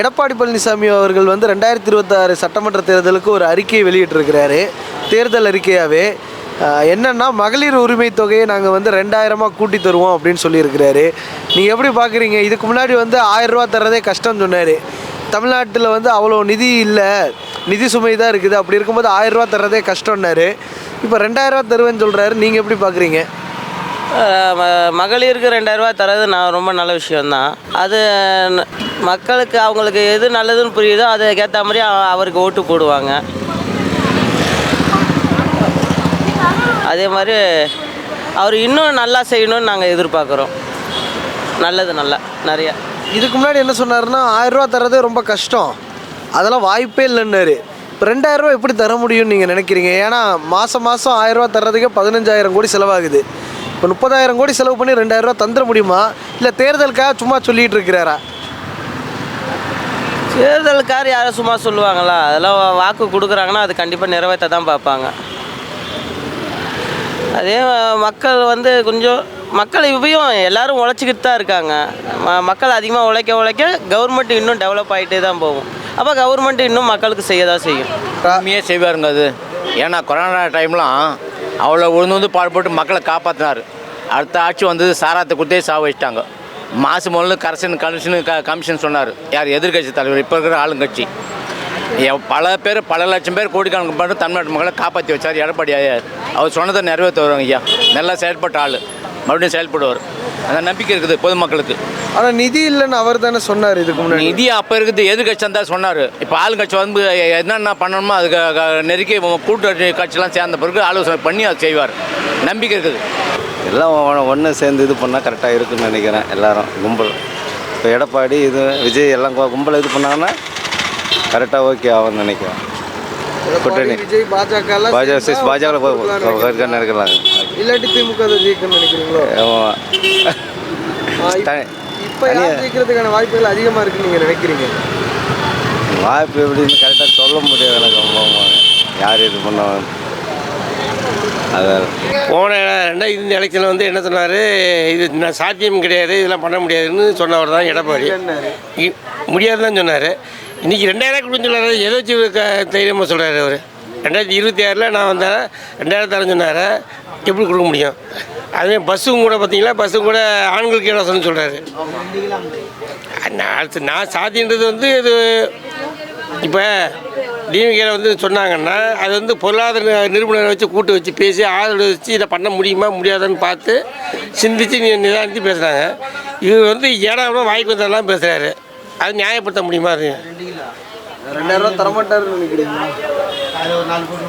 எடப்பாடி பழனிசாமி அவர்கள் வந்து ரெண்டாயிரத்தி இருபத்தாறு சட்டமன்ற தேர்தலுக்கு ஒரு அறிக்கையை வெளியிட்டிருக்கிறாரு. தேர்தல் அறிக்கையாகவே என்னென்னா மகளிர் உரிமை தொகையை நாங்கள் வந்து ரெண்டாயிரமாக கூட்டி தருவோம் அப்படின்னு சொல்லியிருக்கிறாரு. நீங்கள் எப்படி பார்க்குறீங்க இதுக்கு முன்னாடி வந்து ஆயிரம் ரூபா தர்றதே கஷ்டம் சொன்னார். தமிழ்நாட்டில் வந்து அவ்வளோ நிதி இல்லை நிதி சுமை தான் இருக்குது. அப்படி இருக்கும்போது ஆயிரம் ரூபா தர்றதே கஷ்டம்னாரு. இப்போ ரெண்டாயிரம் ரூபா தருவேன்னு சொல்கிறாரு நீங்கள் எப்படி பார்க்குறீங்க மகளிருக்கு ரெண்டாயிரரூவா தரது நான் ரொம்ப நல்ல விஷயம்தான். அது மக்களுக்கு அவங்களுக்கு எது நல்லதுன்னு புரியுதோ அதுக்கேற்ற மாதிரி அவருக்கு ஓட்டு போடுவாங்க. அதே மாதிரி அவர் இன்னும் நல்லா செய்யணும்னு நாங்கள் எதிர்பார்க்குறோம். நல்லது நல்லா நிறையா. இதுக்கு முன்னாடி என்ன சொன்னார்னா ஆயிரம் தர்றது ரொம்ப கஷ்டம். அதெல்லாம் வாய்ப்பே இல்லைன்னாரு. இப்போ ரெண்டாயிரரூவா எப்படி தர முடியும்னு நீங்கள் நினைக்கிறீங்க? ஏன்னா மாதம் மாதம் ஆயிரம் ரூபா தர்றதுக்கே பதினஞ்சாயிரம் கோடி செலவாகுது. இப்போ முப்பதாயிரம் கோடி செலவு பண்ணி ரெண்டாயிரம் ரூபா தந்துட முடியுமா? இல்லை தேர்தலுக்காக சும்மா சொல்லிட்டு இருக்கிறாரா? தேர்தலுக்கார் யாரும் சும்மா சொல்லுவாங்களா? அதெல்லாம் வாக்கு கொடுக்குறாங்கன்னா அது கண்டிப்பாக நிறைவேற்ற தான் பார்ப்பாங்க. அதே மக்கள் வந்து கொஞ்சம் மக்கள் இப்பயும் எல்லாரும் உழைச்சிக்கிட்டு தான் இருக்காங்க. ம- மக்கள் அதிகமாக உழைக்க உழைக்க கவர்மெண்ட் இன்னும் டெவலப் ஆகிட்டே தான் போகும். அப்போ கவர்மெண்ட் இன்னும் மக்களுக்கு செய்ய தான் செய்யும். உண்மையே செய்வாருங்க அது. ஏன்னா கொரோனா டைம்லாம் அவ்வளோ உழுந்து வந்து பாடுபட்டு மக்களை காப்பாற்றினார் அடுத்த ஆட்சி வந்து சாராத்தை கொடுத்தே சாவு வச்சிட்டாங்க. மாசு முதல்ல கரசன் கமிஷன் க கமிஷன் சொன்னார். யார்? எதிர்க்கட்சி தலைவர். இப்போ இருக்கிற ஆளுங்கட்சி. பல பேர் பல லட்சம் பேர் கோடிக்கணக்கு பண்ணி தமிழ்நாட்டு மக்களை காப்பாற்றி வச்சார் எடப்பாடி. ஐயா அவர் சொன்னதை நிறைவேற்றுவாங்க ஐயா. நல்லா செயல்பட்ட ஆள். மறுபடியும் செயல்படுவார். அந்த நம்பிக்கை இருக்குது பொதுமக்களுக்கு. ஆனால் நிதி இல்லைன்னு அவர் தானே சொன்னார் இதுக்கு முன்னாடி. நிதி அப்போ இருக்குது எதிர்கட்சி தான் சொன்னார். இப்போ ஆளுங்கட்சி வந்து என்னென்ன பண்ணணுமோ அதுக்கு நெருக்கி கூட்டணி கட்சிலாம் சேர்ந்த பிறகு ஆலோசனை பண்ணி அதை செய்வார். நம்பிக்கை இருக்குது. எல்லாம் ஒன்று சேர்ந்து இது பண்ணால் கரெக்டாக இருக்குன்னு நினைக்கிறேன் எல்லாரும். கும்பல். இப்போ எடப்பாடி இது விஜய் எல்லாம் கும்பல் இது பண்ணாங்கன்னா கரெக்டாக ஓகே ஆகும்னு நினைக்கிறேன். கூட்டணி. விஜய் பாஜக பாஜக பாஜக இருக்கலாம் இல்லாட்டி திமுக ஜெயிக்கணும்னு நினைக்கிறீங்களோ? த- இப்போ யார் ஜெயிக்கிறதுக்கான வாய்ப்புகள் அதிகமாக இருக்குன்னு நீங்கள் நினைக்கிறீங்க? வாய்ப்பு எப்படின்னு கரெக்டாக சொல்ல முடியாது எனக்கு யார் இது பண்ணுவாங்க அதான் போன ரெண்டாயிரத்தி இந்த எலெக்ஷனில் வந்து என்ன சொன்னார்? இது சாத்தியம் கிடையாது இதெல்லாம் பண்ண முடியாதுன்னு சொன்னவர் தான் எடப்பாடி இ- முடியாதுன்னு சொன்னார். இன்றைக்கி ரெண்டாயிரம் கொடுன்னு சொன்னார் எதை வச்சு க தைரியமாக சொல்கிறாரு அவர். ரெண்டாயிரத்தி இருபத்தி ஆறில் நான் வந்தேன் ரெண்டாயிரத்து தரேன் சொன்னார் எப்படி கொடுக்க முடியும்? அதே பஸ்ஸும் கூட பார்த்தீங்கன்னா பஸ்ஸும் கூட ஆண்களுக்கு இலவசம்னு சொல்கிறாரு நான் அடுத்து நான் சாத்தியன்றது வந்து இது இப்போ டிவிகேல வந்து சொன்னாங்கன்னா அது வந்து பொருளாதார நிறுவனரை வச்சு கூட்டு வச்சு பேசி ஆதரவு வச்சு இதை பண்ண முடியுமா முடியாதான்னு பார்த்து சிந்திச்சு நிதானித்து பேசுகிறாங்க இவர் வந்து ஏடாவிட வாய்ப்பு வந்ததெல்லாம் பேசுகிறாரு அது நியாயப்படுத்த முடியுமா அது? ரெண்டாயிரம் தரமாட்டாருன்னு நினைக்கிறீங்க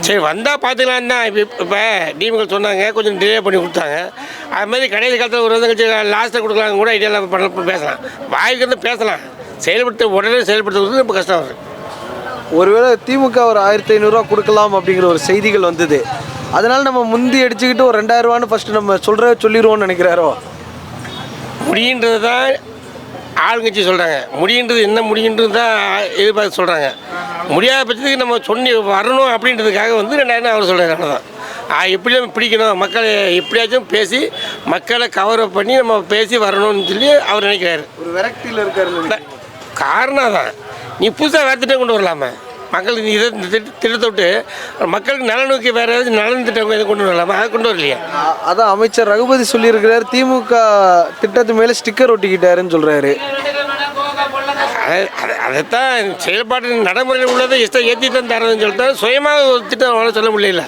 சரி வந்தால் பார்த்துக்கலாம் இப்போ இப்போ டிவிகள் சொன்னாங்க கொஞ்சம் டிலே பண்ணி கொடுத்தாங்க. அது மாதிரி கடைசி காலத்தில் ஒரு வந்து கழிச்சு லாஸ்ட்டில் கொடுக்கலாம் கூட ஐடியாவில் பண்ண பேசலாம். வாய்க்கு வந்து பேசலாம். செயல்படுத்த உடனே செயல்படுத்துறது இப்போ கஷ்டம் வருது ஒருவேளை திமுக ஒரு ஆயிரத்தி ஐநூறுரூவா கொடுக்கலாம் அப்படிங்கிற ஒரு செய்திகள் வந்தது. அதனால நம்ம முந்தி அடிச்சுக்கிட்டு ஒரு ரெண்டாயிரம் ரூபான்னு ஃபர்ஸ்ட் நம்ம சொல்கிற சொல்லிடுவோம்னு நினைக்கிறாரோ? முடியுன்றது தான் ஆளுங்கட்சி சொல்கிறாங்க முடியுன்றது என்ன முடியுன்றது தான் எதிர்பார்த்து சொல்கிறாங்க முடியாத பட்சத்துக்கு நம்ம சொன்னி வரணும் அப்படின்றதுக்காக வந்து ரெண்டாயிரம் அவர் சொல்கிறாரு அவ்வளோதான் எப்படியும் பிடிக்கணும்? மக்களை எப்படியாச்சும் பேசி மக்களை கவர் பண்ணி நம்ம பேசி வரணும்னு சொல்லி அவர் நினைக்கிறாரு. ஒரு விரக்தியில் இருக்காருன்னு காரணம் தான் நீ புதுசாக வேறு கொண்டு வரலாமா. மக்களுக்கு இதை இந்த திட்ட- திட்டத்தை விட்டு மக்களுக்கு நலனுக்கு வேறு ஏதாச்சும் நலன் திட்டம் எதுவும் கொண்டு வரலாமா? அதை கொண்டு வரலையா? அதான் அமைச்சர் ரகுபதி சொல்லியிருக்கிறார் திமுக திட்டத்து மேலே ஸ்டிக்கர் ஒட்டிக்கிட்டாருன்னு சொல்கிறாரு அதை அதை- அதைத்தான் செயல்பாட்டு நடைமுறையில் உள்ளதை இஷ்டம் ஏற்றி தான் தரதுன்னு சொல்லிட்டு சுயமாக ஒரு திட்டம் அவங்களால சொல்ல முடியல.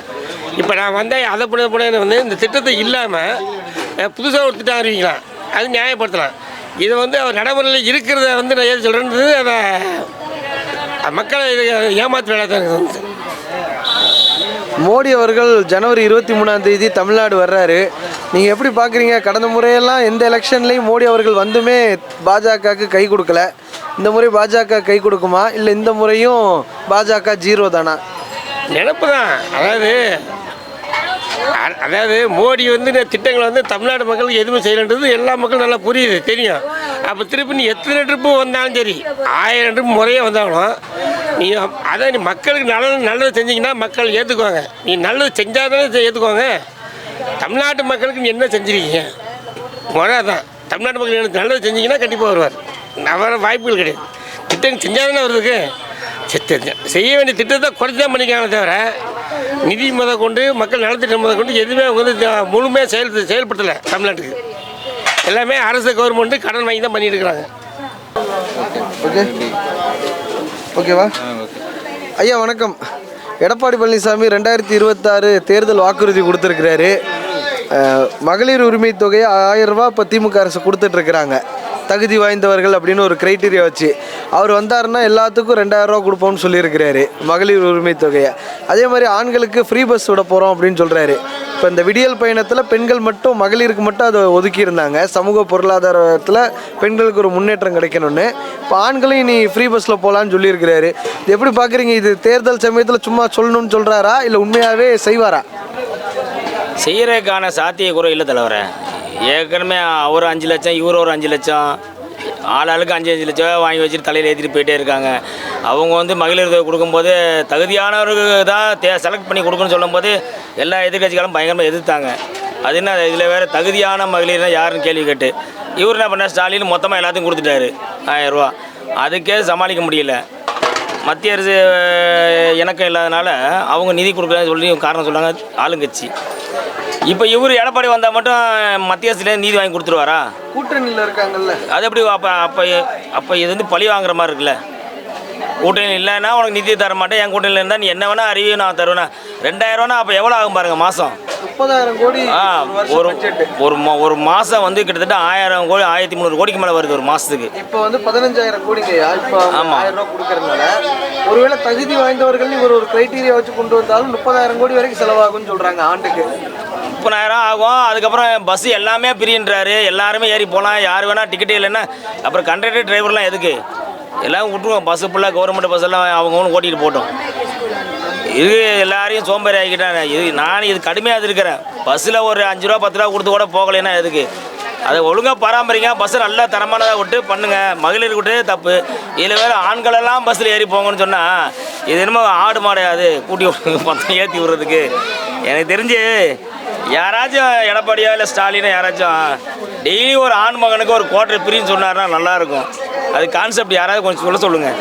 இப்போ நான் வந்தேன் அதை பண்ண பண்ண வந்து இந்த திட்டத்தை இல்லாமல் புதுசாக ஒரு திட்டம் அறிவிக்கலாம் அது நியாயப்படுத்தலாம். இதை வந்து அவர் நடைமுறையில் இருக்கிறத வந்து நான் ஏன் சொல்கிறேன்றது அது மக்களை ஏமாற்று வேலை தான் மோடி அவர்கள் ஜனவரி இருபத்தி மூணாம் தேதி தமிழ்நாடு வர்றாரு. நீங்கள் எப்படி பார்க்குறீங்க கடந்த முறையெல்லாம் எந்த எலெக்ஷன்லேயும் மோடி அவர்கள் வந்துமே பாஜகவுக்கு கை கொடுக்கல. இந்த முறை பாஜக கை கொடுக்குமா? இல்லை இந்த முறையும் பாஜக ஜீரோ தானா? நினப்பு தான் அதாவது அதாவது மோடி வந்து இந்த திட்டங்களை வந்து தமிழ்நாடு மக்களுக்கு எதுவுமே செய்யலன்றது எல்லா மக்களும் நல்லா புரியுது தெரியும். அப்போ திருப்பி நீ எத்தனை ட்ரிப்பு வந்தாலும் சரி ஆயிரம் ட்ரிப் முறையே வந்தாலும் நீ அதான் நீ மக்களுக்கு நல்லது நல்லது செஞ்சீங்கன்னா மக்கள் ஏற்றுக்குவாங்க நீ நல்லது செஞ்சால் தானே ஏற்றுக்குவாங்க தமிழ்நாட்டு மக்களுக்கு நீ என்ன செஞ்சிருக்கீங்க? முறை தான் தமிழ்நாட்டு மக்கள் எனக்கு நல்லது செஞ்சீங்கன்னா கண்டிப்பாக வருவார். வர வாய்ப்புகள் கிடையாது. திட்டம் செஞ்சால் தானே வருதுக்கு செத்த- செய்ய வேண்டிய திட்டத்தை குறைச்சி தான் பண்ணிக்காங்களே தவிர நிதி முத கொண்டு மக்கள் நலத்திட்டம் முத கொண்டு எதுவுமே அவங்க வந்து முழுமையாக செயல் செயல்படுத்தலை தமிழ்நாட்டுக்கு. எல்லாமே அரசு கவர்மெண்ட்டு கடன் வாங்கி தான் பண்ணிட்டு இருக்கிறாங்க ஓகே. ஓகேவா? ஐயா வணக்கம். எடப்பாடி பழனிசாமி ரெண்டாயிரத்தி இருபத்தாறு தேர்தல் வாக்குறுதி கொடுத்துருக்கிறாரு. மகளிர் உரிமை தொகையை ஆயிரம் ரூபா இப்போ திமுக அரசு கொடுத்துட்ருக்குறாங்க தகுதி வாய்ந்தவர்கள் அப்படின்னு ஒரு க்ரைட்டீரியா வச்சு. அவர் வந்தாருன்னா எல்லாத்துக்கும் ரெண்டாயிரம் ரூபா கொடுப்போம்னு சொல்லியிருக்கிறாரு. மகளிர் உரிமை தொகையை. அதே மாதிரி ஆண்களுக்கு ஃப்ரீ பஸ் விட போகிறோம் அப்படின்னு சொல்கிறாரு இப்போ இந்த விடியல் பயணத்தில் பெண்கள் மட்டும் மகளிருக்கு மட்டும் அதை ஒதுக்கியிருந்தாங்க. சமூக பொருளாதாரத்தில் பெண்களுக்கு ஒரு முன்னேற்றம் கிடைக்கணும்னு. இப்போ ஆண்களும் இனி ஃப்ரீ பஸ்ஸில் போகலான்னு சொல்லியிருக்கிறாரு. இது எப்படி பார்க்குறீங்க இது தேர்தல் சமயத்தில் சும்மா சொல்லணும்னு சொல்கிறாரா இல்லை உண்மையாகவே செய்வாரா? செய்கிறதுக்கான சாத்தியக்குறை இல்லை தலைவரை. ஏற்கனவே அவர் அஞ்சு லட்சம் இவர் ஒரு அஞ்சு லட்சம் ஆளாளுக்கு அஞ்சு அஞ்சு லட்சம் வாங்கி வச்சுட்டு தலையில் ஏற்றிட்டு போயிட்டே இருக்காங்க. அவங்க வந்து மகளிர் தொகை கொடுக்கும்போது தகுதியானவருக்கு தான் தே செலக்ட் பண்ணி கொடுக்குன்னு சொல்லும்போது எல்லா எதிர்க்கட்சிகளும் பயங்கரமாக எதிர்த்தாங்க. அது என்ன இதில் வேறு தகுதியான மகளிர்னா யாருன்னு கேள்வி கேட்டு. இவர் என்ன பண்ண ஸ்டாலின் மொத்தமாக எல்லாத்தையும் கொடுத்துட்டாரு ஆயிரம் ரூபா. அதுக்கே சமாளிக்க முடியல. மத்திய அரசு இணக்கம் இல்லாதனால அவங்க நிதி கொடுக்கலன்னு சொல்லி காரணம் சொல்கிறாங்க ஆளுங்கட்சி. இப்போ இவர் எடப்பாடி வந்தால் மட்டும் மத்திய அரசுலேயே நீதி வாங்கி கொடுத்துருவாரா? கூட்டணியில் இருக்காங்கல்ல. அது எப்படி அப்போ அப்போ அப்போ இது வந்து பழி வாங்குற மாதிரி இருக்குல்ல? கூட்டணி இல்லைன்னா உனக்கு நிதி தர மாட்டேன் என் கூட்டணியில் இருந்தால் நீ என்ன வேணால் அறிவியும் நான் தருவேனா? ரெண்டாயிரம்னா அப்போ எவ்வளோ ஆகும் பாருங்கள் மாதம் முப்பதாயிரம் கோடி ஆ ஒரு ஒரு மா- ஒரு மாதம் வந்து கிட்டத்தட்ட ஆயிரம் கோடி ஆயிரத்தி முந்நூறு கோடிக்கு மேலே வருது ஒரு மாதத்துக்கு இப்போ வந்து பதினஞ்சாயிரம் கோடிங்கய்யா. இப்போ அவங்க ஆமா. ஆயிரம் ரூபா கொடுக்கறதுனால ஒருவேளை தகுதி வாய்ந்தவர்கள் இவர் ஒரு கிரைட்டீரியா வச்சு கொண்டு வந்தாலும் முப்பதாயிரம் கோடி வரைக்கும் செலவாகும்னு சொல்றாங்க ஆண்டுக்கு. முப்பதாயிரம் ஆகும். அதுக்கப்புறம் பஸ் எல்லாமே பிரின்றாரு எல்லாருமே ஏறி போகலாம் யார் வேணால் டிக்கெட்டே இல்லைன்னா அப்புறம் கண்டக்டர் டிரைவர்லாம் எதுக்கு? எல்லாம் விட்டுருவோம். பஸ்ஸு ஃபுல்லாக கவர்மெண்ட் பஸ் எல்லாம் அவங்கவுங்க ஓட்டிகிட்டு போட்டோம் இது எல்லாரையும் சோம்பேறி ஆகிக்கிட்டாங்க இது நான் இது கடுமையாக இருக்கிறேன் பஸ்ஸில் ஒரு அஞ்சு ரூபா பத்து ரூபா கொடுத்து கூட போகலைன்னா எதுக்கு? அதை ஒழுங்காக பராமரிங்க. பஸ்ஸை நல்லா தரமானதாக விட்டு பண்ணுங்கள் மகளிர் விட்டு தப்பு. இதில் வேறு ஆண்களெல்லாம் பஸ்ஸில் ஏறி போங்கன்னு சொன்னால் இது என்னமோ ஆடு மாடையாது கூட்டி பத்தம் ஏற்றி விடுறதுக்கு. எனக்கு தெரிஞ்சு யாராச்சும் எடப்பாடியோ இல்லை ஸ்டாலினோ யாராச்சும் டெய்லி ஒரு ஆண் மகனுக்கு ஒரு குவார்டர் பிரின்னு சொன்னார்னா நல்லாயிருக்கும் அது கான்செப்ட் யாராவது கொஞ்சம் சொல்ல சொல்லுங்கள்